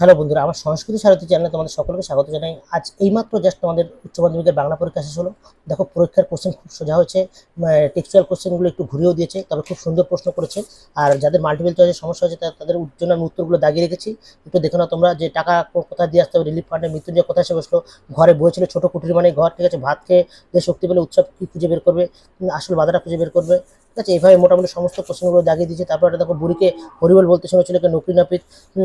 Hello বন্ধুরা, আমার সংস্কৃতি সারথী চ্যানেলে তোমাদের সকলকে স্বাগত জানাই। আজ এইমাত্র জাস্ট তোমাদের উচ্চ মাধ্যমিকের বাংলা পরীক্ষা শেষ হলো। দেখো, পরীক্ষার কোশ্চেন খুব সোজা হয়েছে। টেক্সচুয়াল কোশ্চেনগুলো একটু ঘুরিয়েও দিয়েছে, তবে খুব সুন্দর প্রশ্ন করেছে। আর যাদের মাল্টিপল চয়েসের সমস্যা হয়েছে তাদের জন্য আমি উত্তরগুলো দাগিয়ে রেখেছি। একটু দেখে নাও তোমরা যে টাকা কোথায় দিয়ে আসতে হবে রিলিফ ফান্ডে মৃত্যুঞ্জয় কোথায় এসে বসল? ঘরে বই ছিল ছোটো কুটির মানে ঘর, ঠিক আছে? ভাত খেয়ে যে শক্তি পেলে উৎসব কী খুঁজে বের করবে? আসল বাধাটা খুঁজে বের করবে। আছে এইভাবে মোটামুটি সমস্ত প্রশ্নগুলো দাগিয়ে দিয়েছে। তারপর একটা দেখো বুড়িকে হরিবল বলতে শুনেছিল নকরি নাপিত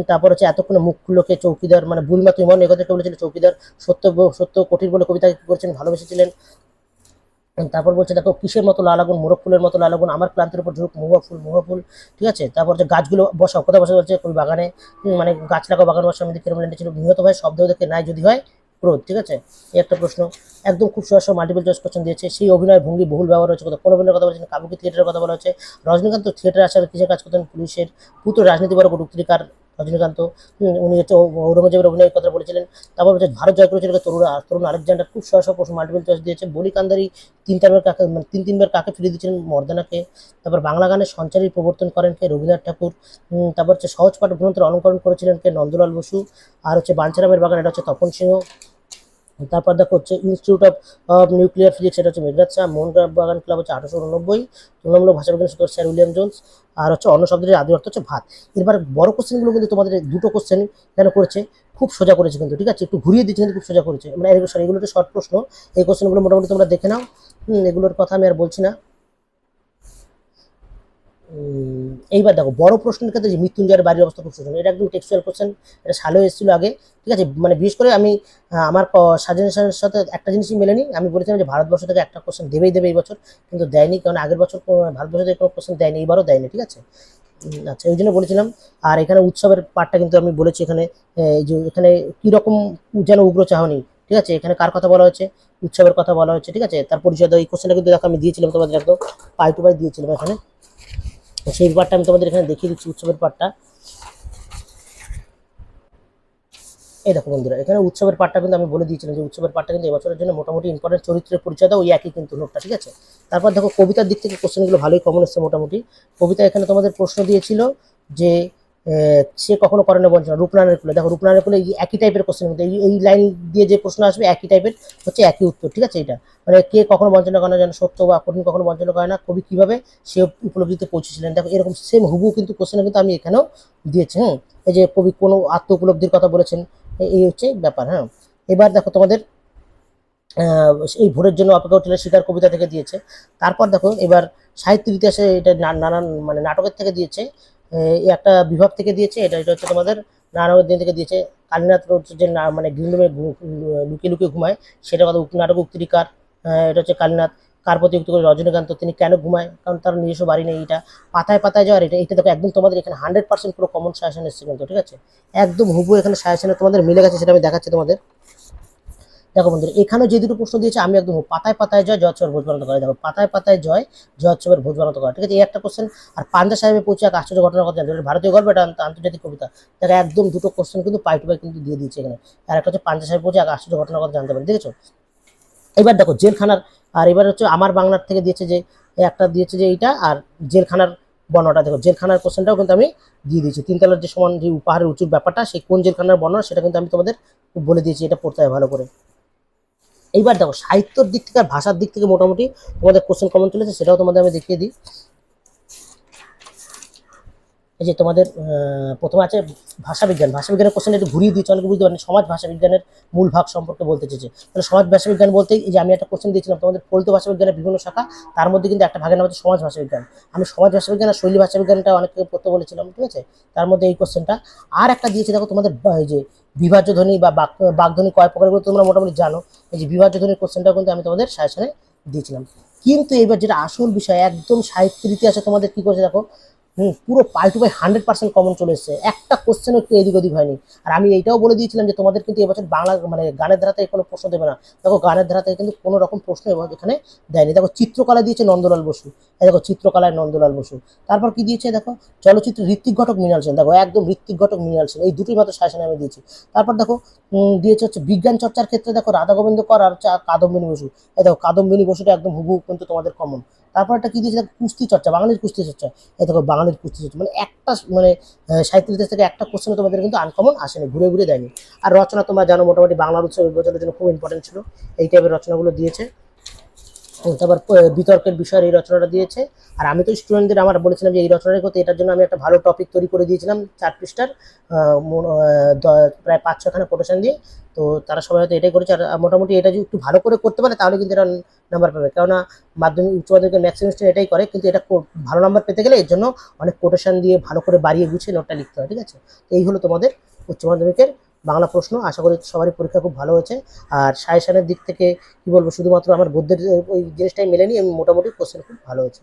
তারপর হচ্ছে এতক্ষণে মুখ খুললোকে চৌকিদার মানে বুড়িমা তুই মন একথাকে বলেছিল, চৌকিদার সত্য সত্য কঠিন বলে কবিতাকে কি করেছেন, ভালোবেসেছিলেন। তারপর বলছে, দেখো, কিসের মতো লাল আগুন, মোরগ ফুলের মতো লাল আগুন, আমার ক্লান্তির উপর ঝুঁক মহুয়া ফুল মহুয়া ফুল, ঠিক আছে? তারপর যে গাছগুলো বসাও, কথা বসা বলছে কবি বাগানে মানে গাছ লাগাও বাগান বসাও, আমি দেখে ছিল নিহত ভাই শব্দ দেখে নাই যদি হয় ক্রোধ, ঠিক আছে? এই একটা প্রশ্ন। একদম খুব সহজ মাল্টিপল চয়েস কোশ্চেন দিয়েছে। সেই অভিনয় ভঙ্গি বহুল ব্যবহার হচ্ছে কোথাও কোন অভিনয়ের কথা বলেছেন কাবুকি থিয়েটারের কথা বলা হচ্ছে রজনীকান্ত থিয়েটার আসার কিসের কাজ করতেন? পুলিশের পুত্র রাজনীতি বড় কটুক্তিকার রজনীকান্ত। উনি হচ্ছে ঔরঙ্গজেবের অভিনয়ের কথা বলেছিলেন। তারপর হচ্ছে ভারত জয় করেছিল তরুণ তরুণ আলেকজান্ডার। খুব সহজ প্রশ্ন মাল্টিপল চয়েস দিয়েছে। বলি কান্দারি তিন, চারবার কাকে মানে তিন, তিনবার কাকে ফিরিয়ে দিয়েছিলেন মর্দানাকে? তারপর বাংলা গানের সঞ্চারী প্রবর্তন করেন কে? রবীন্দ্রনাথ ঠাকুর। তারপর হচ্ছে সহজ পাঠ গ্রন্থের অলঙ্করণ করেছিলেন কে? নন্দলাল বসু। আর হচ্ছে বাঞ্ছারামের বাগান, এটা হচ্ছে তপন সিংহ। তারপর দেখো হচ্ছে ইনস্টিটিউট অফ নিউক্লিয়ার ফিজিক্স এটা হচ্ছে মেঘরাজ শাহ মোহন বাগান ক্লাব হচ্ছে আঠারোশো উনব্বই তুলনামূলক ভাষা বিজ্ঞান শিক্ষক স্যার উইলিয়াম জোন্স আর হচ্ছে অন্য শব্দের আদি অর্থ হচ্ছে ভাত। এবার বড় কোশ্চেনগুলো কিন্তু তোমাদের দুটো কোশ্চেন কেন করেছে, খুব সোজা করেছে কিন্তু, ঠিক আছে? একটু ঘুরিয়ে দিচ্ছে কিন্তু খুব সোজা করেছে। মানে সরি এগুলো শর্ট প্রশ্ন। এই কোশ্চেনগুলো মোটামুটি তোমরা দেখে নাও। এগুলোর কথা আমি আর বলছি না। এইবার দেখো, বড় প্রশ্নের ক্ষেত্রে যে মৃত্যুঞ্জয়ের বাড়ির অবস্থা খুব সোজা এটা একদম টেক্সচুয়াল কোশ্চেন এটা সালো এসেছিল আগে, ঠিক আছে? মানে বিশেষ করে আমি আমার সাজেশনের সাথে একটা জিনিসই মেলেনি। আমি বলেছিলাম যে ভারতবর্ষ থেকে একটা কোশ্চেন দেবেই দেবে এই বছর, কিন্তু দেয়নি, কারণ আগের বছর ভারতবর্ষ থেকে কোনো কোশ্চেন দেয়নি, এবারও দেয়নি, ঠিক আছে? আচ্ছা ওই জন্য বলেছিলাম। আর এখানে উৎসবের পার্টটা কিন্তু আমি বলেছি এখানে এই যে এখানে কীরকম যেন উগ্র চাহনি, ঠিক আছে? এখানে কার কথা বলা হচ্ছে উৎসবের কথা বলা হচ্ছে ঠিক আছে? তার পরিচয় এই কোশ্চেনটা কিন্তু দেখো আমি দিয়েছিলাম তোমাদের একদম পাই টু পাই দিয়েছিলাম এখানে। সেই পাটটা আমি তোমাদের এখানে দেখিয়ে দিচ্ছি উৎসবের পাটটা এই দেখো বন্ধুরা, এখানে উৎসবের পাটটা কিন্তু আমি বলে দিয়েছিলাম যে উৎসবের পাটটা কিন্তু এবছরের জন্য মোটামুটি ইম্পর্টেন্ট চরিত্রের পরিচয় ওই একই কিন্তু নোটটা ঠিক আছে? তারপর দেখো কবিতার দিক থেকে কোশ্চেনগুলো ভালোই কমন এসছে মোটামুটি। কবিতা এখানে তোমাদের প্রশ্ন দিয়েছিল যে সে কখনো করে না বঞ্চনা, রূপনারায়ণের কুলে। দেখো, রূপনারায়ণের কুলে একই টাইপের কোশ্চেন কিন্তু এই- লাইন দিয়ে যে প্রশ্ন আসবে, একই টাইপের হচ্ছে একই উত্তর, ঠিক আছে এটা? মানে কে কখনো বঞ্চনা করে না, যেন সত্য বা কঠিন কখনো বঞ্চনা করে না, কবি কীভাবে সে উপলব্ধিতে পৌঁছেছিলেন? দেখো, এরকম সেম হুবু কিন্তু কোশ্চেনে কিন্তু আমি এখানেও দিয়েছি হ্যাঁ এই যে কবি কোনো আত্ম উপলব্ধির কথা বলেছেন এই হচ্ছে ব্যাপার হ্যাঁ? এবার দেখো তোমাদের এই ভোরের জন্য অপেক্ষা উঠলে শিকার কবিতা থেকে দিয়েছে। তারপর দেখো, এবার সাহিত্যের ইতিহাসে এটা না- নানান মানে নাটকের থেকে দিয়েছে। একটা বিভাগ থেকে দিয়েছে, এটা এটা হচ্ছে তোমাদের নাটকের দিন থেকে দিয়েছে। কালীনাথ হচ্ছে যে মানে গ্রিনরুমে লুকিয়ে লুকিয়ে ঘুমায়, সেটা কথা নাটক উক্তিকার এটা হচ্ছে কালীনাথ। কার প্রতি উক্তি করে রজনীকান্ত, তিনি কেন ঘুমায়? কারণ তার নিজস্ব বাড়ি নেই এটা। পাতায় পাতায় যাওয়ার এটা এটা দেখো, একদম তোমাদের এখানে হান্ড্রেড পার্সেন্ট পুরো কমন সাজেশন এসেছে কিন্তু ঠিক আছে? একদম হুবু এখানে সাজেশনে তোমাদের মিলে গেছে, সেটা আমি দেখাচ্ছি তোমাদের। দেখো বন্ধুরা এখানে যে দুটো প্রশ্ন দিয়েছে, আমি একদম পাতায় পাতায় জয় জয়োৎসবের ভোজ বানাতে করে। দেখো, পাতায় পাতায় জয় জয়োৎসবের ভোজ বানাতে করে। ঠিক আছে, এই একটা কোশ্চেন আর পাঞ্জা সাহেবের পৌঁছে এক আশ্চর্য ঘটনার কথা জানতে হবে। ভারতীয় গল্প, এটা আন্ত- আন্তর্জাতিক কবিতা। দেখো, একদম দুটো কোশ্চেন কিন্তু পাই টু পাই কিন্তু দিয়ে দিয়েছে এখানে। আর একটা হচ্ছে পাঞ্জা সাহেব পৌঁছে এক আশ্চর্য ঘটনার কথা জানতে পারেন দেখেছ? এবার দেখো, জেলখানার, আর এবার হচ্ছে আমার বাংলার থেকে দিয়েছে যে একটা দিয়েছে যে এইটা, আর জেলখানার বর্ণনাটা দেখো, জেলখানার কোশ্চেনটাও কিন্তু আমি দিয়ে দিয়েছি। তিনতলার যে সমান যে পাহাড়ের উঁচুর ব্যাপারটা, সেই কোন জেলখানার বর্ণনা সেটা কিন্তু আমি তোমাদের বলে দিয়েছি, এটা পড়তে হয় ভালো করে। এইবার দেখো সাহিত্যর দিক থেকে আর ভাষার দিক থেকে মোটামুটি তোমাদের কোশ্চেন কমন চলেছে, সেটাও তোমাদের আমি দেখিয়ে দিই। যে তোমাদের প্রথমে আছে ভাষা বিজ্ঞান ভাষা বিজ্ঞানের কোশ্চেন একটু ঘুরিয়ে দিয়েছে অনেকে বুঝতে পারেন? সমাজ ভাষা বিজ্ঞানের মূল ভাগ সম্পর্কে বলতে চেয়েছে তাহলে সমাজ ভাষা বিজ্ঞান বলতে এই যে আমি একটা কোশ্চেন দিয়েছিলাম, তোমাদের ফলিত ভাষা বিজ্ঞানের বিভিন্ন শাখা, তার মধ্যে কিন্তু একটা ভাগের নাম হচ্ছে সমাজ ভাষা বিজ্ঞান আমি সমাজ ভাষা বিজ্ঞান আর শৈলী ভাষা বিজ্ঞানটা অনেককে পড়তে বলেছিলাম, ঠিক আছে? তার মধ্যে এই কোশ্চেনটা আর একটা দিয়েছে, দেখো তোমাদের এই যে বিভাজ্য ধ্বনি বা বাগধ্বনি কয় প্রকারগুলো তোমরা মোটামুটি জানো, এই যে বিভাজ্য ধ্বনির কোশ্চেনটাও কিন্তু আমি তোমাদের সাজেশনে দিয়েছিলাম। কিন্তু এবার যেটা আসল বিষয়, একদম সাহিত্যের ইতিহাসে তোমাদের কি করেছে দেখো হুম। পুরো পাই টু পাই হান্ড্রেড পার্সেন্ট কমন চলে এসেছে। একটা কোশ্চেনও একটু এদিক ওদিক হয়নি। আর আমি এইটাও বলে দিয়েছিলাম যে তোমাদের কিন্তু এবছর বাংলা মানে গানের ধারা থেকে কোনো প্রশ্ন দেবে না। দেখো গানের ধারা থেকে কিন্তু কোনো রকম প্রশ্ন এখানে দেয়নি। দেখো চিত্রকলা দিয়েছে নন্দলাল বসু। দেখো চিত্রকলায় নন্দলাল বসু। তারপর কি দিয়েছে দেখো? চলচ্চিত্র ঋত্বিক ঘটক মৃণাল সেন। দেখো একদম ঋত্বিক ঘটক মৃণাল সেন। এই দুটোই মাত্র সাজেশনে আমি দিয়েছি। তারপর দেখো দিয়েছে হচ্ছে বিজ্ঞান চর্চার ক্ষেত্রে দেখো রাধা গোবিন্দ কর আর কাদম্বিনী বসু। এই দেখো কাদম্বিনী বসুটা একদম হুবহু কিন্তু তোমাদের কমন তারপর একটা কি দিয়েছে? কুস্তি চর্চা, বাঙালির কুস্তি চর্চা। এই দেখো, বাঙালির কুস্তি চর্চা। মানে একটা মানে সাহিত্য থেকে একটা কোশ্চেন তোমাদের কিন্তু আনকমন আসেনি, ঘুরে ঘুরে দেয়নি। আর রচনা তোমরা জানো, মোটামুটি বাংলা উৎসব বছরের জন্য খুব ইম্পর্টেন্ট ছিল। এই টাইপের রচনাগুলো দিয়েছে। তারপর বিতর্কের বিষয়ের এই রচনাটা দিয়েছে। আর আমি তো স্টুডেন্টদের আমার বলেছিলাম যে এই রচনাটা করতে, এটার জন্য আমি একটা ভালো টপিক তৈরি করে দিয়েছিলাম চার পৃষ্ঠার প্রায় পাঁচ ছখানা কোটেশন দিয়ে। তো তারা সবাই হয়তো এটাই করেছে। আর মোটামুটি এটা যদি একটু ভালো করে করতে পারে, তাহলে কিন্তু এটা নাম্বার পাবে। কেননা মাধ্যমিক, উচ্চ মাধ্যমিকের ম্যাক্সিমাম এটাই করে, কিন্তু এটা ভালো নাম্বার পেতে গেলে এর জন্য অনেক কোটেশন দিয়ে ভালো করে বাড়িয়ে গুছিয়ে নোটটা লিখতে হয়, ঠিক আছে? এই হলো তোমাদের উচ্চ মাধ্যমিকের বাংলা প্রশ্ন। আশা করি সবারই পরীক্ষা খুব ভালো হয়েছে। আর সাজেশনের দিক থেকে কি বলব, শুধুমাত্র আমার বুদ্ধের ওই জিনিসটাই মেলেনি, আমি মোটামুটি কোশ্চেন খুব ভালো হয়েছে।